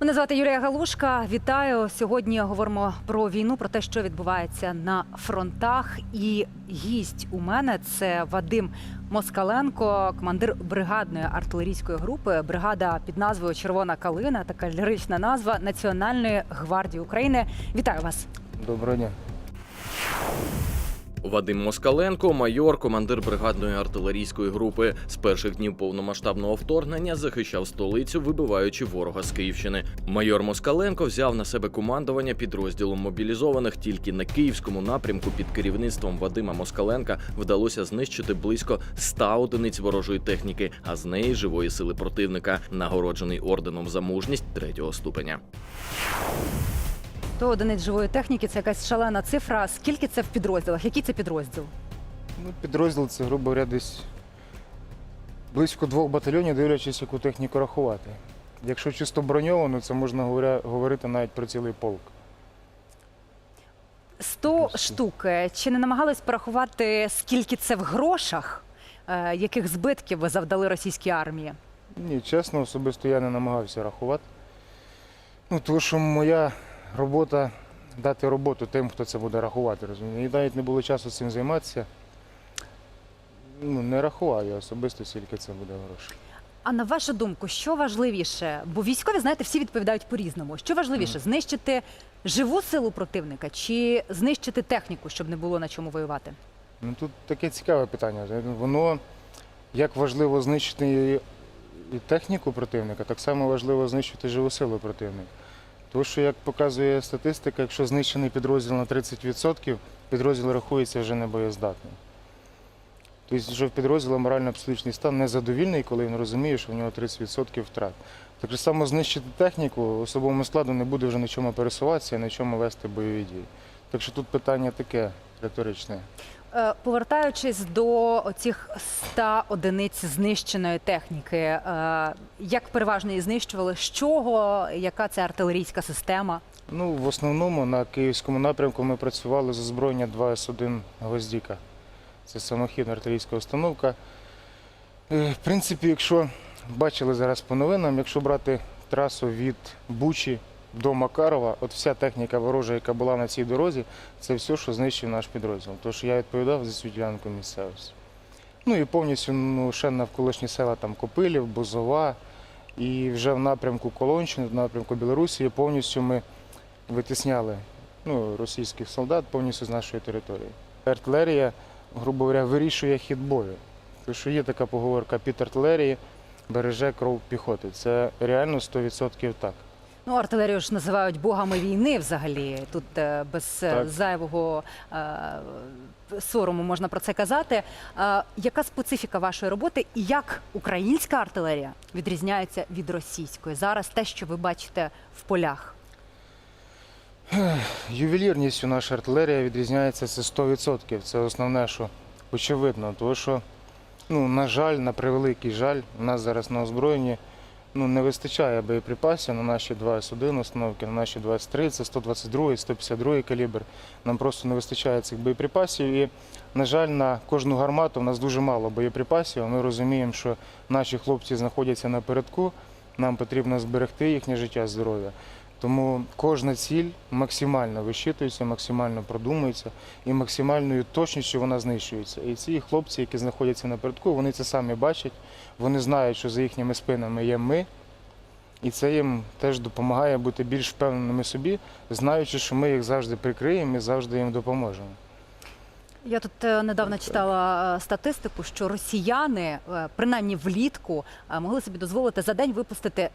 Мене звати Юлія Галушка. Вітаю. Сьогодні говоримо про війну, про те, що відбувається на фронтах. І гість у мене це Вадим Москаленко, командир бригадної артилерійської групи. Бригада під назвою Червона калина, така лірична назва Національної гвардії України. Вітаю вас. Доброго дня. Вадим Москаленко, майор, командир бригадної артилерійської групи. З перших днів повномасштабного вторгнення захищав столицю, вибиваючи ворога з Київщини. Майор Москаленко взяв на себе командування підрозділом мобілізованих. Тільки на київському напрямку під керівництвом Вадима Москаленка вдалося знищити близько 100 одиниць ворожої техніки, а з неї живої сили противника, нагороджений орденом за мужність третього ступеня. То одиниць живої техніки це якась шалена цифра. Скільки це в підрозділах? Який це підрозділ? Ну, підрозділ це, грубо говоря, десь близько двох батальйонів, дивлячись, яку техніку рахувати. Якщо чисто броньовано, це можна говоря- говорити навіть про цілий полк. 100 штук. Чи не намагались порахувати, скільки це в грошах? Е, Яких збитків ви завдали російській армії? Ні, чесно, особисто я не намагався рахувати. Ну, тому що моя робота дати роботу тим, хто це буде рахувати, розумієте. І навіть не було часу цим займатися. Ну, не рахував я особисто, скільки це буде грошей. А на вашу думку, що важливіше? Бо військові, знаєте, всі відповідають по-різному. Що важливіше, знищити живу силу противника чи знищити техніку, щоб не було на чому воювати? Ну тут таке цікаве питання. Воно як важливо знищити і- техніку противника, так само важливо знищити живу силу противника. Тому що, як показує статистика, якщо знищений підрозділ на 30%, підрозділ рахується вже небоєздатним. Тобто вже в підрозділу морально-психологічний стан незадовільний, коли він розуміє, що в нього 30% втрат. Так само знищити техніку, особовому складу не буде вже на чому пересуватися на чому вести бойові дії. Так що тут питання таке риторичне. Е, Повертаючись до оцих 100 одиниць знищеної техніки, е, як переважно її знищували? З чого? Яка це артилерійська система? Ну, в основному на київському напрямку ми працювали з озброєння 2С1 Гвоздіка. Це самохідна артилерійська установка. Е, В принципі, якщо бачили зараз по новинам, якщо брати трасу від Бучі до Макарова, от вся техніка ворожа, яка була на цій дорозі, це все, що знищив наш підрозділ. Тож я відповідав за цю ділянку місцевості. Ну і повністю ну, ще навколишні села там Копилів, Бузова. І вже в напрямку Колонщини, в напрямку Білорусі повністю ми витісняли ну, російських солдат повністю з нашої території. Артилерія, грубо говоря, вирішує хід бою. Тому що є така поговорка під артилерії береже кров піхоти. Це реально 100% так. Ну, артилерію ж називають богами війни взагалі. Тут е, без е, Так. зайвого е, сорому можна про це казати. Е, яка специфіка вашої роботи і як українська артилерія відрізняється від російської? Зараз те, що ви бачите в полях. Ювелірністю наша артилерія відрізняється це 100%. Це основне, що очевидно. Тому що, ну, на жаль, на превеликий жаль, у нас зараз на озброєнні ну, не вистачає боєприпасів на наші 2С1 установки, на наші 23, це 122, 152 калібр. Нам просто не вистачає цих боєприпасів. І, на жаль, на кожну гармату в нас дуже мало боєприпасів. Ми розуміємо, що наші хлопці знаходяться напередку, нам потрібно зберегти їхнє життя, здоров'я. Тому кожна ціль максимально вищитується, максимально продумується і максимальною точністю вона знищується. І ці хлопці, які знаходяться напередку, вони це самі бачать, вони знають, що за їхніми спинами є ми, і це їм теж допомагає бути більш впевненими собі, знаючи, що ми їх завжди прикриємо і завжди їм допоможемо. Я тут е, недавно читала е, статистику, що росіяни, е, принаймні влітку, могли собі дозволити за день випустити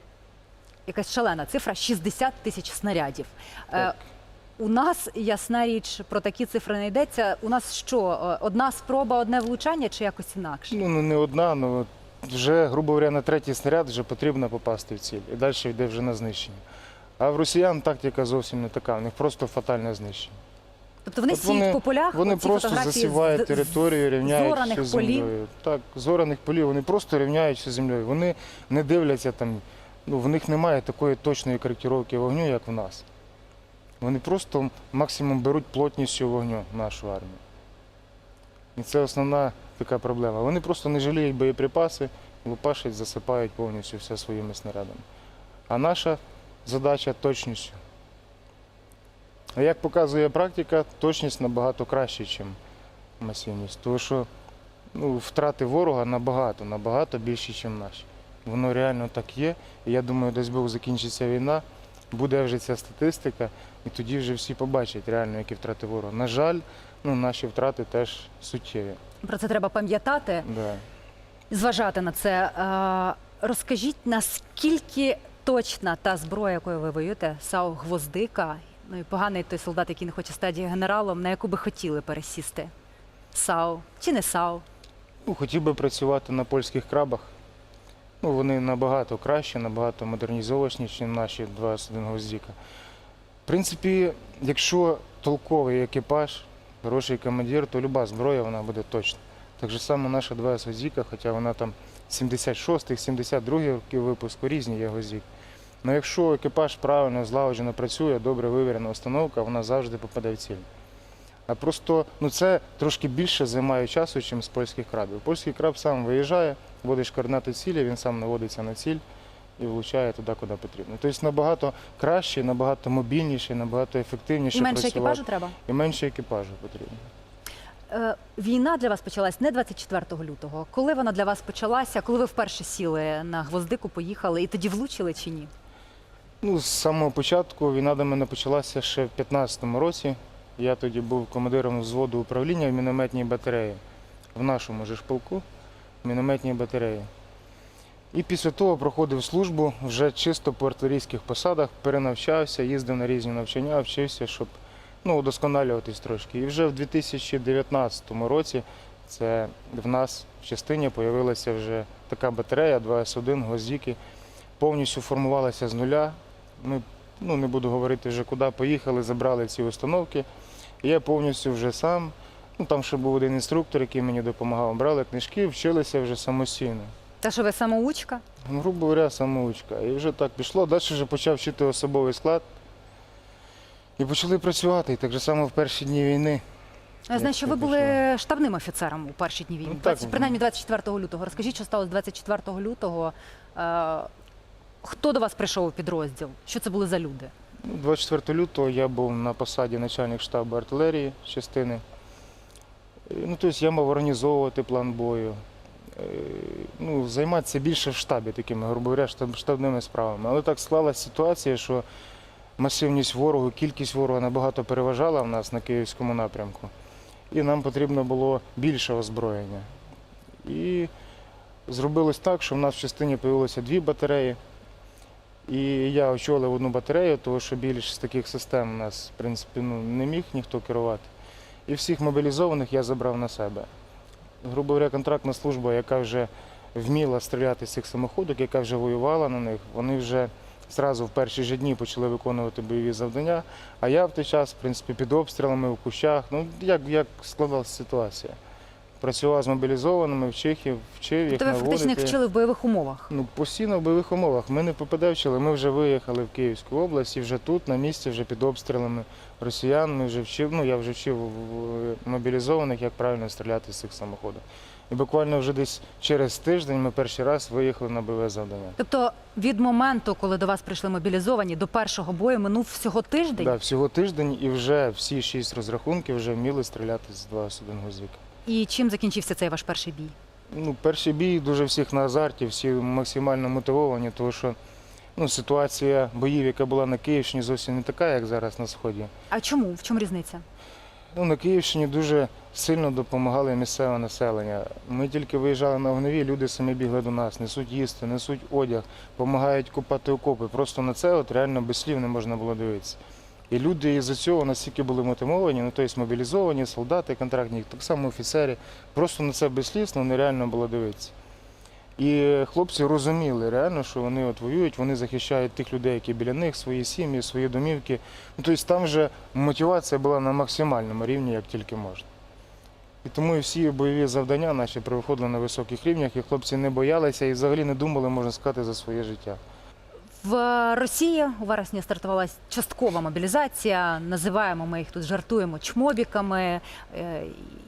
якась шалена цифра 60 тисяч снарядів. Е, Так. У нас ясна річ про такі цифри не йдеться. У нас що, е, одна спроба, одне влучання чи якось інакше? Ну, ну не одна, ну вже, грубо говоря, на третій снаряд вже потрібно попасти в ціль. І далі йде вже на знищення. А в росіян тактика зовсім не така, в них просто фатальне знищення. Тобто вони От сіють вони- по полях, Вони просто засівають територію, рівняють зораних все полів. землею. Так, зораних полів, вони просто рівняють все землею. Вони не дивляться там, ну в них немає такої точної коректировки вогню, як в нас. Вони просто максимум беруть плотністю вогню нашу армію. І це основна така проблема. Вони просто не жаліють боєприпаси, лупашать, засипають повністю все своїми снарядами. А наша задача точністю. А як показує практика, точність набагато краще, ніж масивність. Тому що ну, втрати ворога набагато, набагато більші, ніж наші. Воно реально так є. І я думаю, десь Бог закінчиться війна, буде вже ця статистика, і тоді вже всі побачать реально, які втрати ворога. На жаль, ну, наші втрати теж суттєві. Про це треба пам'ятати, Да. зважати на це. Розкажіть, наскільки точна та зброя, якою ви воюєте, САУ Гвоздика, ну і поганий той солдат, який не хоче стати генералом, на яку би хотіли пересісти? САУ чи не САУ? Ну, хотів би працювати на польських крабах. Ну, вони набагато краще, набагато модернізованіші, ніж наші 21 гвоздіка. В принципі, якщо толковий екіпаж, хороший командир, то люба зброя вона буде точна. Так же само наша 2 гвоздіка, хоча вона там 76-х, 72 років випуску, різні є гвоздіки. Але якщо екіпаж правильно, злагоджено працює, добре вивірена установка, вона завжди попаде в ціль. А просто ну це трошки більше займає часу, ніж з польських крабів. Польський краб сам виїжджає, вводиш координати цілі, він сам наводиться на ціль і влучає туди, куди потрібно. Тобто набагато краще, набагато мобільніше, набагато ефективніше І менше працювати. екіпажу треба? І менше екіпажу потрібно. Е, Війна для вас почалась не 24 лютого. Коли вона для вас почалася? Коли ви вперше сіли на гвоздику, поїхали і тоді влучили чи ні? Ну, з самого початку війна до мене почалася ще в 15-му році. Я тоді був командиром взводу управління в мінометній батареї в нашому же полку, мінометній батареї. І після того проходив службу вже чисто по артилерійських посадах, перенавчався, їздив на різні навчання, вчився, щоб ну, удосконалюватись трошки. І вже в 2019 році це в нас в частині з'явилася вже така батарея 2С1 гвоздіки. Повністю формувалася з нуля. Ми ну, не буду говорити вже куди, поїхали, забрали ці установки. Я повністю вже сам, ну там ще був один інструктор, який мені допомагав, брали книжки, вчилися вже самостійно. Та що ви самоучка? Ну, грубо говоря, самоучка. І вже так пішло. Далі вже почав вчити особовий склад. І почали працювати. І так же само в перші дні війни. Я знаю, що ви були штабним офіцером у перші дні війни. Ну, так. 20, принаймні 24 лютого. Розкажіть, що сталося 24 лютого. Хто до вас прийшов у підрозділ? Що це були за люди? Ну, 24 лютого я був на посаді начальник штабу артилерії частини. Е, Ну, тобто я мав організовувати план бою. Е, Ну, займатися більше в штабі такими, грубо говоря, штабними справами. Але так склалася ситуація, що масивність ворогу, кількість ворога набагато переважала в нас на київському напрямку. І нам потрібно було більше озброєння. І зробилось так, що в нас в частині з'явилося дві батареї. І я очолив одну батарею, тому що більш з таких систем у нас, в принципі, ну, не міг ніхто керувати. І всіх мобілізованих я забрав на себе. Грубо говоря, контрактна служба, яка вже вміла стріляти з цих самоходок, яка вже воювала на них, вони вже зразу в перші ж дні почали виконувати бойові завдання. А я в той час, в принципі, під обстрілами в кущах, ну як, як складалася ситуація. Працював з мобілізованими, вчив їх, вчив їх ви фактично їх вчили в бойових умовах. Ну, постійно в бойових умовах. Ми не ППД вчили, ми вже виїхали в Київську область і вже тут, на місці, вже під обстрілами росіян. Ми вже вчив, ну я вже вчив в- мобілізованих, як правильно стріляти з цих самоходів. І буквально вже десь через тиждень ми перший раз виїхали на бойове завдання. Тобто від моменту, коли до вас прийшли мобілізовані, до першого бою минув всього тиждень. Да, всього тиждень і вже всі шість розрахунків вже вміли стріляти з 21 гвоздика. І чим закінчився цей ваш перший бій? Ну, перший бій дуже всіх на азарті, всі максимально мотивовані, тому що ну, ситуація боїв, яка була на Київщині, зовсім не така, як зараз на сході. А чому? В чому різниця? Ну, на Київщині дуже сильно допомагали місцеве населення. Ми тільки виїжджали на вогневі, люди самі бігли до нас, несуть їсти, несуть одяг, допомагають купати окопи. Просто на це от реально без слів не можна було дивитися. І люди із-за цього настільки були мотивовані, ну тобто мобілізовані, солдати, контрактні, так само офіцери. Просто на це без ну, нереально було дивитися. І хлопці розуміли реально, що вони от воюють, вони захищають тих людей, які біля них, свої сім'ї, свої домівки. Ну, тобто там вже мотивація була на максимальному рівні, як тільки можна. І тому і всі бойові завдання наші проходили на високих рівнях, і хлопці не боялися і взагалі не думали, можна сказати, за своє життя. В Росії у вересні стартувала часткова мобілізація. Називаємо ми їх тут жартуємо чмобіками е,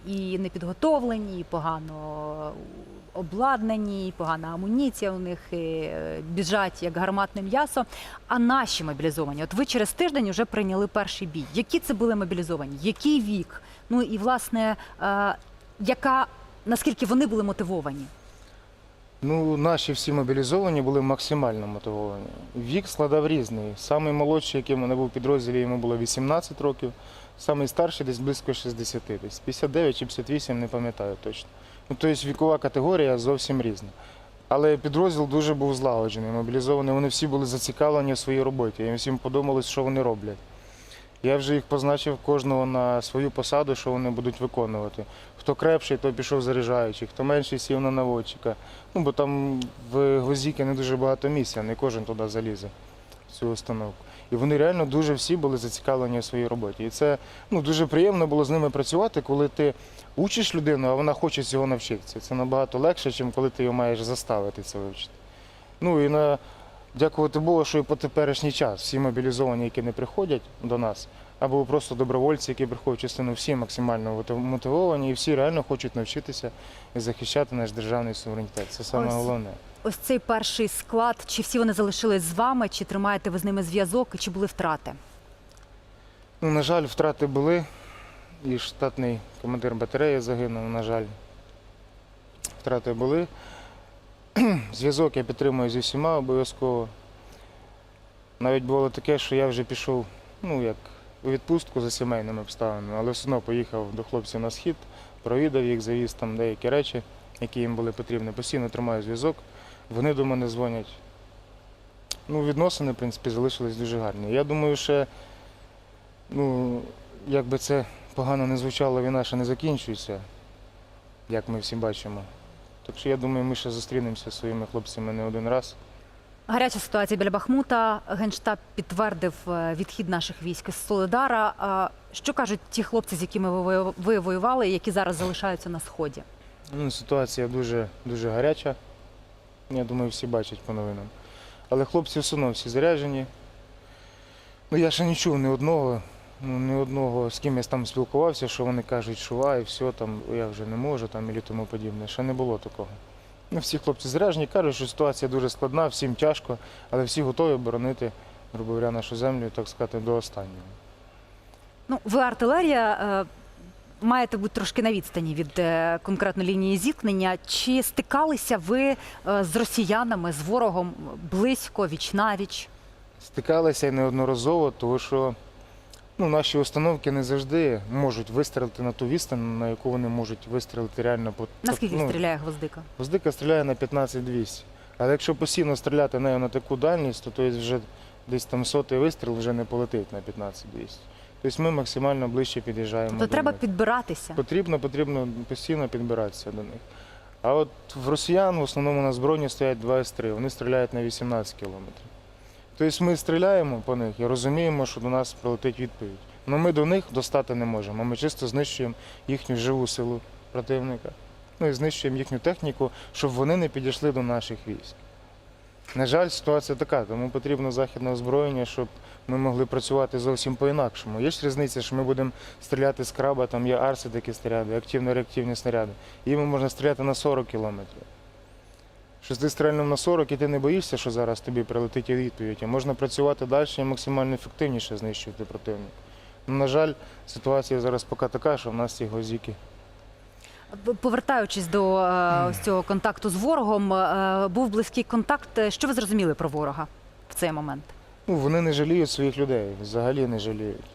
і непідготовлені, і погано обладнані, і погана амуніція у них і е, біжать як гарматне м'ясо. А наші мобілізовані, от ви через тиждень вже прийняли перший бій. Які це були мобілізовані? Який вік? Ну і власне, е, яка наскільки вони були мотивовані? Ну, наші всі мобілізовані були максимально мотивовані. Вік складав різний. Самий молодший, який в мене був в підрозділі, йому було 18 років. Самий старший десь близько 60, десь 59 чи 58, не пам'ятаю точно. Ну, тобто вікова категорія зовсім різна. Але підрозділ дуже був злагоджений, мобілізований. Вони всі були зацікавлені в своїй роботі. Їм всім подобалось, що вони роблять. Я вже їх позначив кожного на свою посаду, що вони будуть виконувати. Хто крепший, той пішов заряджаючий, хто менший сів на наводчика. Ну, бо там в Гвоздіки не дуже багато місця, не кожен туди залізе в цю установку. І вони реально дуже всі були зацікавлені в своїй роботі. І це ну, дуже приємно було з ними працювати, коли ти учиш людину, а вона хоче цього навчитися. Це набагато легше, ніж коли ти його маєш заставити це вивчити. Ну і на дякувати Богу, що і по теперішній час всі мобілізовані, які не приходять до нас, або просто добровольці, які приходять в частину, всі максимально мотивовані і всі реально хочуть навчитися і захищати наш державний суверенітет. Це саме Ось. головне. Ось цей перший склад, чи всі вони залишились з вами, чи тримаєте ви з ними зв'язок, і чи були втрати? Ну, на жаль, втрати були. І штатний командир батареї загинув, на жаль. Втрати були. Зв'язок я підтримую зі всіма обов'язково. Навіть було таке, що я вже пішов, ну як у відпустку за сімейними обставинами, але все одно поїхав до хлопців на схід, провідав їх, завіз там деякі речі, які їм були потрібні. Постійно тримаю зв'язок. Вони до мене дзвонять. Ну, відносини, в принципі, залишились дуже гарні. Я думаю, що ну, як би це погано не звучало, війна ще не закінчується, як ми всі бачимо. Так що я думаю, ми ще зустрінемося зі своїми хлопцями не один раз. Гаряча ситуація біля Бахмута. Генштаб підтвердив е, відхід наших військ з Солидара. Що кажуть ті хлопці, з якими ви ви воювали, і які зараз залишаються на сході? Ну, ситуація дуже, дуже гаряча. Я думаю, всі бачать по новинам. Але хлопці все одно всі заряджені. Ну, я ще не чув ні одного, ну, ні одного, з ким я там спілкувався, що вони кажуть, що а, і все, там, я вже не можу там, і тому подібне. Ще не було такого. Ну, всі хлопці заряджені, кажуть, що ситуація дуже складна, всім тяжко, але всі готові боронити, грубо говоря, нашу землю, так сказати, до останнього. Ну, ви артилерія. е, Маєте бути трошки на відстані від е, конкретно лінії зіткнення. Чи стикалися ви е, з росіянами, з ворогом близько, віч навіч? Стикалися і неодноразово, тому що ну, наші установки не завжди можуть вистрілити на ту відстань, на яку вони можуть вистрілити реально по Наскільки ну, стріляє гвоздика? Гвоздика стріляє на 15-200. Але якщо постійно стріляти нею на таку дальність, то, то вже десь там сотий вистріл вже не полетить на 15-200. Тобто ми максимально ближче під'їжджаємо. То до треба них. підбиратися. Потрібно, потрібно постійно підбиратися до них. А от в росіян в основному на збройні стоять 2 С3, вони стріляють на 18 кілометрів. Тобто ми стріляємо по них і розуміємо, що до нас прилетить відповідь. Але ми до них достати не можемо. Ми чисто знищуємо їхню живу силу противника. Ну і знищуємо їхню техніку, щоб вони не підійшли до наших військ. На жаль, ситуація така, тому потрібно західне озброєння, щоб ми могли працювати зовсім по-інакшому. Є ж різниця, що ми будемо стріляти з краба, там є арси такі снаряди, активно-реактивні снаряди. Їми можна стріляти на 40 кілометрів. Що ти стрельнув на 40 і ти не боїшся, що зараз тобі прилетить відповідь, а можна працювати далі і максимально ефективніше знищувати противника. Ну, на жаль, ситуація зараз поки така, що в нас ці гвоздіки. Повертаючись до е, ось цього контакту з ворогом, е, був близький контакт. Е, Що ви зрозуміли про ворога в цей момент? Ну, вони не жаліють своїх людей, взагалі не жаліють.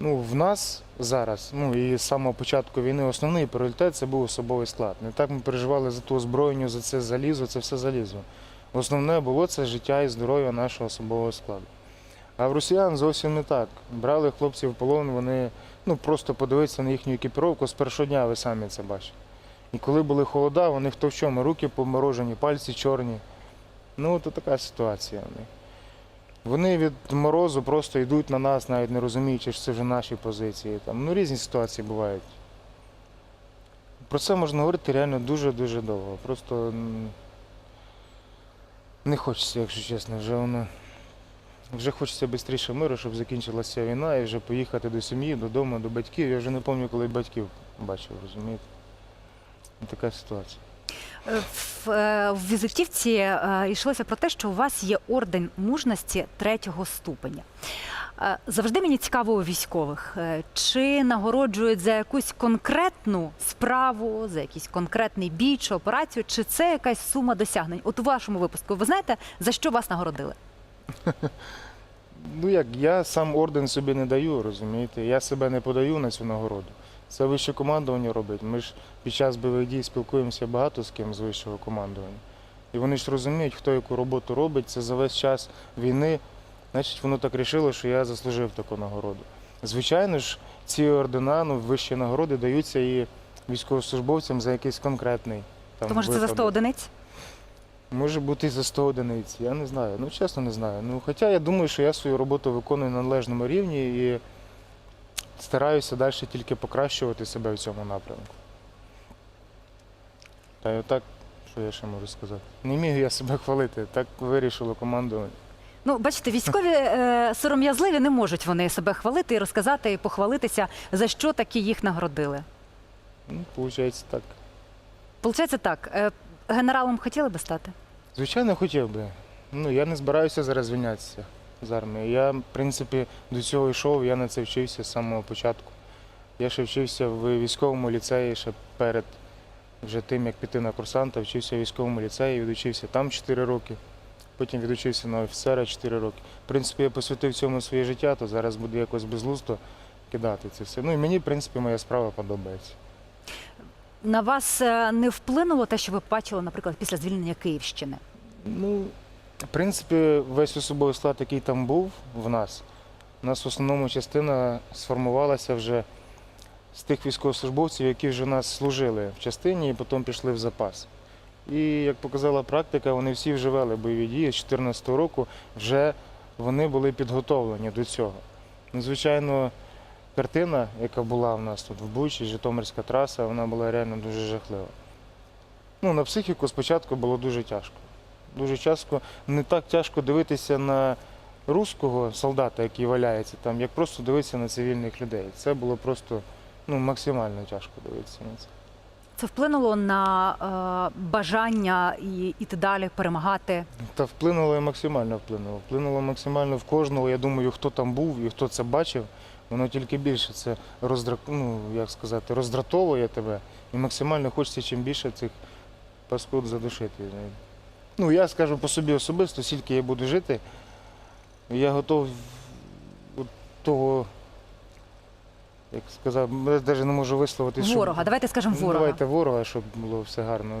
Ну, в нас зараз, ну і з самого початку війни, основний пріоритет це був особовий склад. Не так ми переживали за ту озброєнню, за це залізо, це все залізо. Основне було це життя і здоров'я нашого особового складу. А в росіян зовсім не так. Брали хлопців в полон, вони ну, просто подивитися на їхню екіпіровку з першого дня, ви самі це бачите. І коли були холода, вони хто в чому, руки поморожені, пальці чорні. Ну, то така ситуація в них. Вони від морозу просто йдуть на нас, навіть не розуміючи, що це вже наші позиції. Там, ну, різні ситуації бувають. Про це можна говорити реально дуже-дуже довго. Просто не хочеться, якщо чесно, вже воно. Вже хочеться швидше миру, щоб закінчилася війна і вже поїхати до сім'ї, додому, до батьків. Я вже не пам'ятаю, коли батьків бачив, розумієте? Така ситуація. Е, В, е, в візитівці е, йшлося про те, що у вас є орден мужності третього ступеня. Е, Завжди мені цікаво у військових, е, чи нагороджують за якусь конкретну справу, за якийсь конкретний бій чи операцію, чи це якась сума досягнень? От у вашому випуску, ви знаєте, за що вас нагородили? Ну як, я сам орден собі не даю, розумієте? Я себе не подаю на цю нагороду. Це вище командування робить. Ми ж під час бойових дій спілкуємося багато з ким з вищого командування. І вони ж розуміють, хто яку роботу робить. Це за весь час війни. Значить, воно так рішило, що я заслужив таку нагороду. Звичайно ж, ці ордена, ну, вищі нагороди даються і військовослужбовцям за якийсь конкретний. Там, То може це за 100 випадок. одиниць? Може бути і за 100 одиниць, я не знаю. Ну, чесно, не знаю. Ну, хоча я думаю, що я свою роботу виконую на належному рівні і стараюся далі тільки покращувати себе в цьому напрямку. Та й отак, що я ще можу сказати. Не міг я себе хвалити, так вирішило командування. Ну, бачите, військові е, сором'язливі не можуть вони себе хвалити і розказати і похвалитися, за що таки їх нагородили. Ну, виходить так. Получається так, е, генералом хотіли би стати? Звичайно, хотів би. Ну, я не збираюся зараз звільнятися з армії. Я, в принципі, до цього йшов, я на це вчився з самого початку. Я ще вчився в військовому ліцеї ще перед вже тим, як піти на курсанта, вчився в військовому ліцеї, відучився там 4 роки, потім відучився на офіцера 4 роки. В принципі, я посвятив цьому своє життя, то зараз буде якось безглуздо кидати це все. Ну і мені, в принципі, моя справа подобається. На вас е, не вплинуло те, що ви бачили, наприклад, після звільнення Київщини? Ну, в принципі, весь особовий склад, який там був в нас, у нас в основному частина сформувалася вже з тих військовослужбовців, які вже у нас служили в частині і потім пішли в запас. І як показала практика, вони всі вже вели бойові дії з 2014 року, вже вони були підготовлені до цього. Ну, звичайно, картина, яка була в нас тут в Бучі, Житомирська траса, вона була реально дуже жахлива. Ну, на психіку спочатку було дуже тяжко. Дуже тяжко, не так тяжко дивитися на руського солдата, який валяється там, як просто дивитися на цивільних людей. Це було просто ну, максимально тяжко дивитися на це. Це вплинуло на е, бажання і іти далі, перемагати. Та вплинуло і максимально вплинуло. Вплинуло максимально в кожного. Я думаю, хто там був і хто це бачив, воно тільки більше це роздра... ну, як сказати, роздратовує тебе. І максимально хочеться чим більше цих паскуд задушити. Ну, я скажу по собі особисто, скільки я буду жити, я готов от того, як сказав, я навіть не можу висловити. щоб- Ворога, давайте скажемо Ну, ворога. Давайте ворога, щоб було все гарно.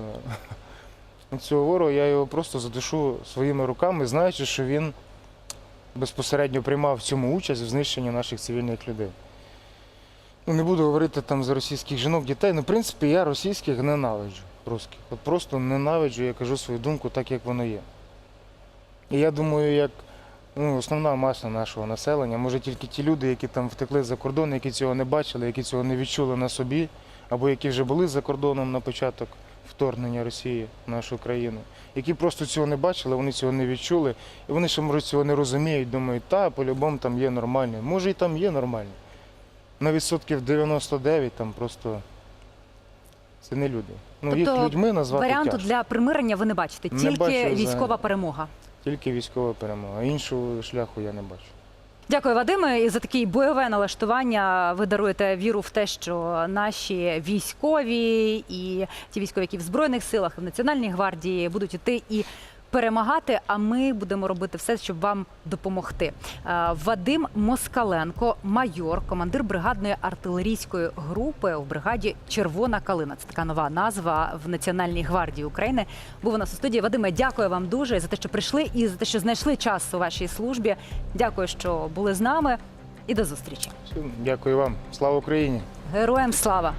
Цього ворога я його просто задушу своїми руками, знаючи, що він безпосередньо приймав в цьому участь в знищенні наших цивільних людей. Ну, не буду говорити там за російських жінок, дітей. Ну, в принципі, я російських ненавиджу. Русських. От просто ненавиджу, я кажу свою думку так, як воно є. І я думаю, як ну, основна маса нашого населення, може тільки ті люди, які там втекли за кордон, які цього не бачили, які цього не відчули на собі, або які вже були за кордоном на початок вторгнення Росії в нашу країну, які просто цього не бачили, вони цього не відчули, і вони ще може цього не розуміють, думають, та по-любому там є нормально. Може і там є нормально. На відсотків 99 там просто це не люди. Ну, їх Тобто людьми назвати Варіанту тяжко. для примирення ви не бачите, Не тільки бачу взагалі. військова перемога. Тільки військова перемога. Іншого шляху я не бачу. Дякую, Вадиме, і за таке бойове налаштування. Ви даруєте віру в те, що наші військові і ті військові, які в збройних силах, в національній гвардії будуть іти і перемагати. А ми будемо робити все, щоб вам допомогти. Е, Вадим Москаленко, майор, командир бригадної артилерійської групи в бригаді Червона калина. Це така нова назва в Національній гвардії України. Був у нас у студії. Вадиме, дякую вам дуже за те, що прийшли і за те, що знайшли час у вашій службі. Дякую, що були з нами. І до зустрічі. Дякую вам. Слава Україні! Героям слава!